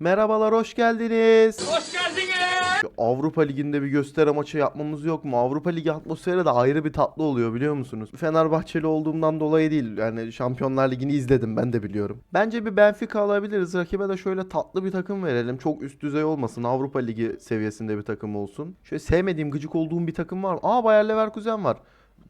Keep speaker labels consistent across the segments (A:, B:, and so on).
A: Merhabalar, hoş geldiniz.
B: Hoş geldiniz.
A: Şu Avrupa Ligi'nde bir gösteri maçı yapmamız yok mu? Avrupa Ligi atmosferi de ayrı bir tatlı oluyor biliyor musunuz? Fenerbahçeli olduğumdan dolayı değil. Yani Şampiyonlar Ligi'ni izledim ben de biliyorum. Bence bir Benfica alabiliriz. Rakibe de şöyle tatlı bir takım verelim. Çok üst düzey olmasın. Avrupa Ligi seviyesinde bir takım olsun. Şöyle sevmediğim, gıcık olduğum bir takım var mı? Aa Bayer Leverkusen var.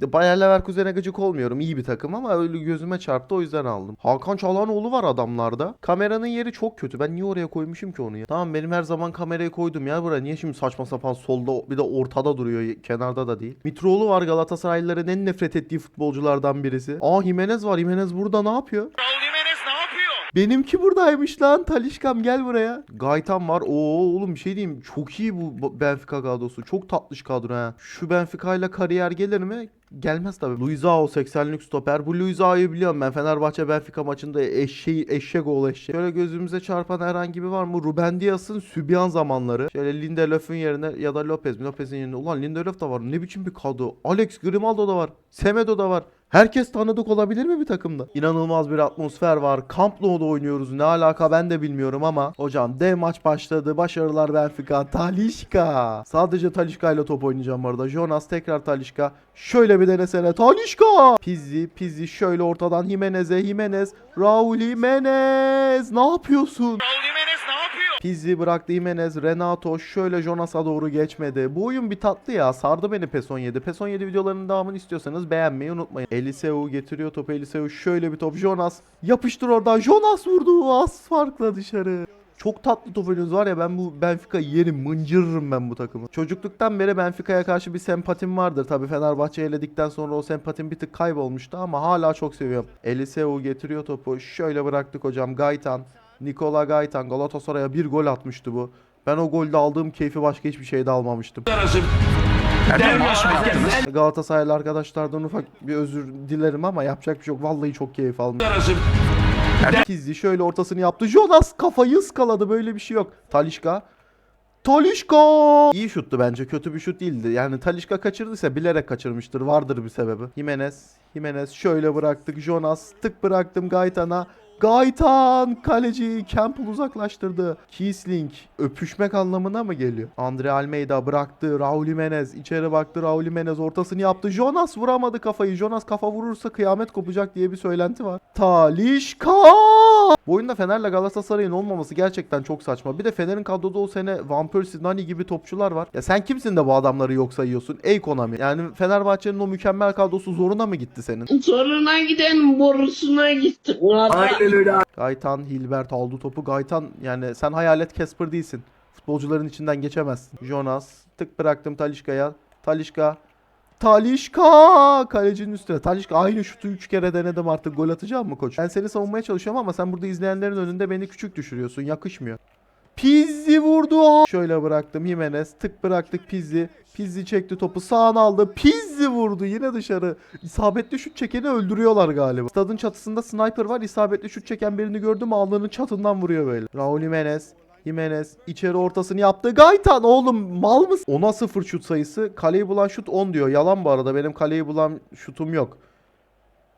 A: Bayer Leverkusen'e gıcık olmuyorum. İyi bir takım ama öyle gözüme çarptı o yüzden aldım. Hakan Çalhanoğlu var adamlarda. Kameranın yeri çok kötü. Ben niye oraya koymuşum ki onu ya? Tamam benim her zaman kamerayı koydum ya buraya. Niye şimdi saçma sapan solda bir de ortada duruyor. Kenarda da değil. Mitroğlu var Galatasaraylıların en nefret ettiği futbolculardan birisi. Aa Jimenez var. Jimenez burada ne yapıyor?
B: Raul Jimenez ne yapıyor?
A: Benimki buradaymış lan. Talişkam gel buraya. Gaytan var. Oo oğlum bir şey diyeyim. Çok iyi bu Benfica kadrosu. Çok tatlış kadro ha. Şu Benfica ile kariyer gelir mi? Gelmez tabii. Luizao 80'lik stoper. Bu Luizao'yu biliyorum ben. Fenerbahçe Benfica maçında eşeği, eşek oğlu eşek. Şöyle gözümüze çarpan herhangi bir var mı? Ruben Dias'ın Sübyan zamanları. Şöyle Lindelöf'ün yerine ya da Lopez? Lopez'in yerine. Ulan Lindelöf da var. Ne biçim bir kadro. Alex Grimaldo da var. Semedo da var. Herkes tanıdık olabilir mi bir takımda? İnanılmaz bir atmosfer var. Camp Nou'da oynuyoruz. Ne alaka ben de bilmiyorum ama. Hocam dev maç başladı. Başarılar Benfica. Talişka. Sadece Talişka ile top oynayacağım bu arada. Jonas tekrar Talişka. Şöyle bir denesene. Talişka. Pizzi. Pizzi şöyle ortadan Jimenez'e. Jimenez. Raul Jimenez. Ne yapıyorsun?
B: Raul Jimenez ne yapıyor?
A: Pizzi bıraktı Jimenez, Renato şöyle Jonas'a doğru geçmedi. Bu oyun bir tatlı ya. Sardı beni PES 17. PES 17 videolarının devamını istiyorsanız beğenmeyi unutmayın. Eliseu getiriyor topu Eliseu. Şöyle bir top Jonas. Yapıştır oradan. Jonas vurdu. Az farkla dışarı. Çok tatlı top oynuyoruz var ya ben bu Benfica yerim mıncırırım ben bu takımı. Çocukluktan beri Benfica'ya karşı bir sempatim vardır. Tabii Fenerbahçe'yi eledikten sonra o sempatim bir tık kaybolmuştu ama hala çok seviyorum. Eliseu getiriyor topu. Şöyle bıraktık hocam. Gaytan. Nikola Gaytan Galatasaray'a bir gol atmıştı bu. Ben o golde aldığım keyfi başka hiçbir şeyde almamıştım. Galatasaraylı arkadaşlardan ufak bir özür dilerim ama yapacak bir şey yok. Vallahi çok keyif aldım. Kizli şöyle ortasını yaptı. Jonas kafayı ıskaladı. Böyle bir şey yok. Talişka. Talişka! İyi şuttu bence. Kötü bir şut değildi. Yani Talişka kaçırdıysa bilerek kaçırmıştır. Vardır bir sebebi. Jimenez. Jimenez şöyle bıraktık. Jonas tık bıraktım Gaytan'a. Gaytan kaleci Campbell uzaklaştırdı. Kiesling öpüşmek anlamına mı geliyor? Andre Almeida bıraktı. Raul Jimenez içeri baktı. Raul Jimenez ortasını yaptı. Jonas vuramadı kafayı. Jonas kafa vurursa kıyamet kopacak diye bir söylenti var. Talişka! Bu oyunda Fener'le Galatasaray'ın olmaması gerçekten çok saçma. Bir de Fener'in kadroda o sene Van Persie, Nani gibi topçular var. Ya sen kimsin de bu adamları yok sayıyorsun? Ey Konami. Yani Fenerbahçe'nin o mükemmel kadrosu zoruna mı gitti senin?
C: Zoruna giden borusuna gittim. Aynen öyle.
A: Gaytan, Hilbert aldı topu. Gaytan yani sen hayalet Casper değilsin. Futbolcuların içinden geçemezsin. Jonas tık bıraktım Talişka'ya. Talişka. Talişka! Kalecinin üstüne. Talişka aynı şutu 3 kere denedim artık. Gol atacağım mı koç? Ben seni savunmaya çalışıyorum ama sen burada izleyenlerin önünde beni küçük düşürüyorsun. Yakışmıyor. Pizzi vurdu. Şöyle bıraktım Jimenez. Tık bıraktık Pizzi. Pizzi çekti topu sağına aldı. Pizzi vurdu yine dışarı. İsabetli şut çekeni öldürüyorlar galiba. Stadın çatısında sniper var. İsabetli şut çeken birini gördüm alnının çatından vuruyor böyle. Raul Jimenez. Jimenez içeri ortasını yaptı. Gaytan oğlum mal mısın? Ona sıfır şut sayısı. Kaleyi bulan şut 10 diyor. Yalan bu arada. Benim kaleyi bulan şutum yok.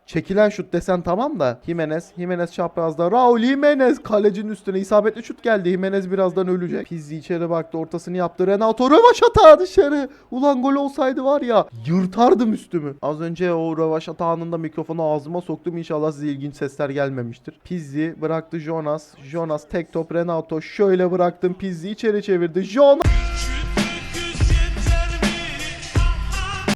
A: Çekilen şut desen tamam da Jimenez, Jimenez çaprazda. Raul Jimenez kalecinin üstüne isabetli şut geldi. Jimenez birazdan ölecek. Pizzi içeri baktı ortasını yaptı. Renato rövaşata dışarı. Ulan gol olsaydı var ya yırtardım üstümü. Az önce o rövaşata anında mikrofonu ağzıma soktum. İnşallah size ilginç sesler gelmemiştir. Pizzi bıraktı Jonas. Jonas tek top Renato şöyle bıraktım. Pizzi içeri çevirdi. Jonas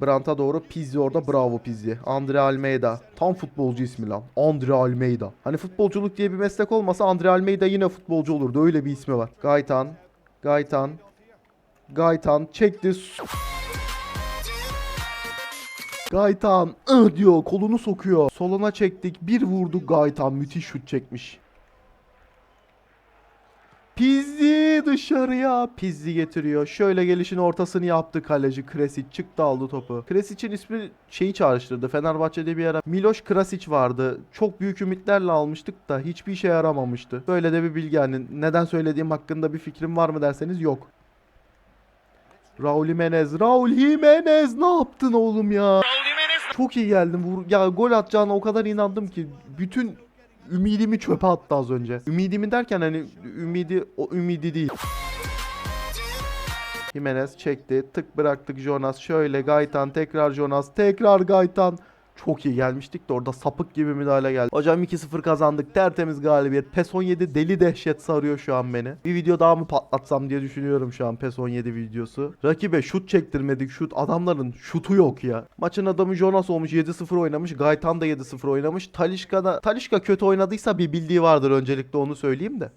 A: Brandt'a doğru Pizzi orada bravo Pizzi. Andre Almeida. Tam futbolcu ismi lan. Andre Almeida. Hani futbolculuk diye bir meslek olmasa Andre Almeida yine futbolcu olurdu. Öyle bir ismi var. Gaytan. Gaytan. Gaytan çekti. Gaytan ıh diyor kolunu sokuyor. Soluna çektik. Bir vurdu Gaytan müthiş şut çekmiş. Pizzi dışarıya. Pizzi getiriyor. Şöyle gelişin ortasını yaptı kaleci Kresic. Çıktı aldı topu. Kresic'in ismi şeyi çağrıştırdı. Fenerbahçe'de bir ara Miloš Krasic vardı. Çok büyük ümitlerle almıştık da hiçbir işe yaramamıştı. Böyle de bir bilgi hani neden söylediğim hakkında bir fikrim var mı derseniz yok. Raul Jimenez. Raul Jimenez ne yaptın oğlum ya? Çok iyi geldin. Vur, ya gol atacağına o kadar inandım ki bütün ümidimi çöpe attı az önce. Ümidimi derken hani ümidi o ümidi değil. Jimenez çekti. Tık bıraktık Jonas. Şöyle Gaytan tekrar Jonas. Tekrar Gaytan. Çok iyi gelmiştik de orada sapık gibi müdahale geldi. Hocam 2-0 kazandık. Tertemiz galibiyet. PES 17 deli dehşet sarıyor şu an beni. Bir video daha mı patlatsam diye düşünüyorum şu an PES 17 videosu. Rakibe şut çektirmedik. Şut adamların şutu yok ya. Maçın adamı Jonas olmuş 7-0 oynamış. Gaytan da 7-0 oynamış. Talişka da Talişka kötü oynadıysa bir bildiği vardır öncelikle onu söyleyeyim de.